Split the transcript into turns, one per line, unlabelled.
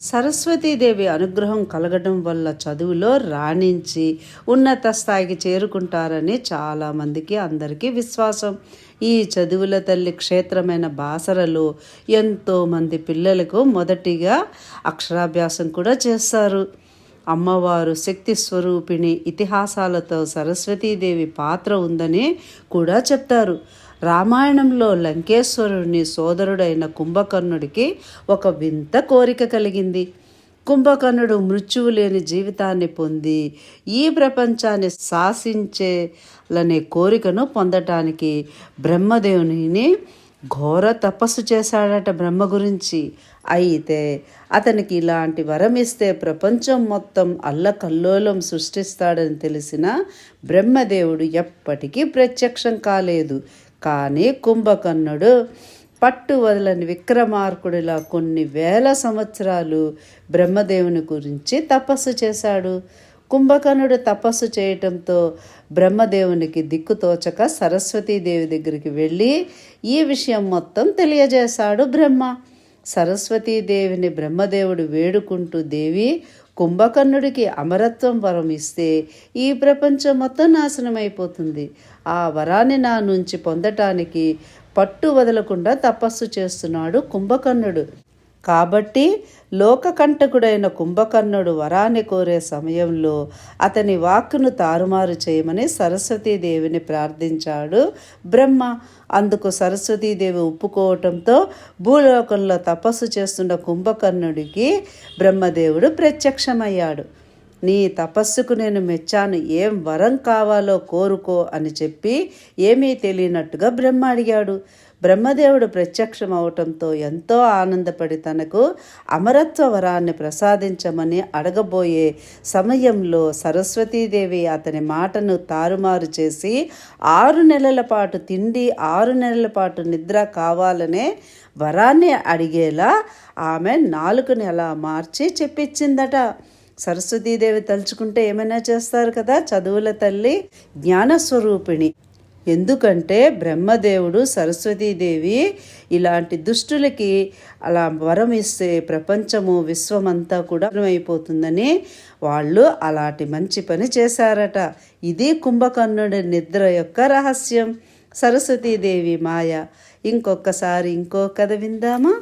సరస్వతీదేవి అనుగ్రహం కలగడం వల్ల చదువులో రాణించి ఉన్నత స్థాయికి చేరుకుంటారని చాలామందికి అందరికీ విశ్వాసం. ఈ చదువుల తల్లి క్షేత్రమైన బాసరలో ఎంతోమంది పిల్లలకు మొదటిగా అక్షరాభ్యాసం కూడా చేస్తారు. అమ్మవారు శక్తి స్వరూపిణి ఇతిహాసాలతో సరస్వతీదేవి పాత్ర ఉందని కూడా చెప్తారు. రామాయణంలో లంకేశ్వరుని సోదరుడైన కుంభకర్ణుడికి ఒక వింత కోరిక కలిగింది. కుంభకర్ణుడు మృత్యువు లేని జీవితాన్ని పొంది ఈ ప్రపంచాన్ని శాసించేలనే కోరికను పొందటానికి బ్రహ్మదేవుని ఘోర తపస్సు చేశాడట బ్రహ్మ గురించి. అయితే అతనికి ఇలాంటి వరం ఇస్తే ప్రపంచం మొత్తం అల్లకల్లోలం సృష్టిస్తాడని తెలిసిన బ్రహ్మదేవుడు ఎప్పటికీ ప్రత్యక్షం కాలేదు. కానీ కుంభకర్ణుడు పట్టు వదలని విక్రమార్కుడిలా కొన్ని వేల సంవత్సరాలు బ్రహ్మదేవుని గురించి తపస్సు చేశాడు. కుంభకర్ణుడు తపస్సు చేయటంతో బ్రహ్మదేవునికి దిక్కుతోచక సరస్వతీదేవి దగ్గరికి వెళ్ళి ఈ విషయం మొత్తం తెలియజేశాడు బ్రహ్మ. సరస్వతీదేవిని బ్రహ్మదేవుడు వేడుకుంటూ దేవి కుంభకర్ణుడికి అమరత్వం వరం ఇస్తే ఈ ప్రపంచం మొత్తం నాశనమైపోతుంది. ఆ వరాన్ని నా నుంచి పొందటానికి పట్టు వదలకుండా తపస్సు చేస్తున్నాడు కుంభకర్ణుడు. కాబట్టి లోకకంటకుడైన కుంభకర్ణుడు వరాన్ని కోరే సమయంలో అతని వాక్కును తారుమారు చేయమని సరస్వతీదేవిని ప్రార్థించాడు. బ్రహ్మ అందుకు సరస్వతీదేవి ఒప్పుకోవటంతో భూలోకంలో తపస్సు చేస్తున్న కుంభకర్ణుడికి బ్రహ్మదేవుడు ప్రత్యక్షమయ్యాడు. నీ తపస్సుకు నేను మెచ్చాను. ఏం వరం కావాలో కోరుకో అని చెప్పి ఏమీ తెలియనట్టుగా బ్రహ్మ అడిగాడు. బ్రహ్మదేవుడు ప్రత్యక్షం అవటంతో ఎంతో ఆనందపడి తనకు అమరత్వ వరాన్ని ప్రసాదించమని అడగబోయే సమయంలో సరస్వతీదేవి అతని మాటను తారుమారు చేసి ఆరు నెలల పాటు తిండి ఆరు నెలల పాటు నిద్ర కావాలనే వరాన్ని అడిగేలా ఆమె నాలుగుని అలా మార్చి చెప్పించిందట. సరస్వతీదేవి తలుచుకుంటే ఏమైనా చేస్తారు కదా? చదువుల తల్లి జ్ఞానస్వరూపిణి. ఎందుకంటే బ్రహ్మదేవుడు సరస్వతీదేవి ఇలాంటి దుష్టులకి అలా వరం ఇస్తే ప్రపంచము విశ్వమంతా కూడా అయిపోతుందని వాళ్ళు అలాంటి మంచి పని చేశారట. ఇది కుంభకర్ణుడి నిద్ర యొక్క రహస్యం. సరస్వతీదేవి మాయ. ఇంకొకసారి ఇంకో కథ విందామా?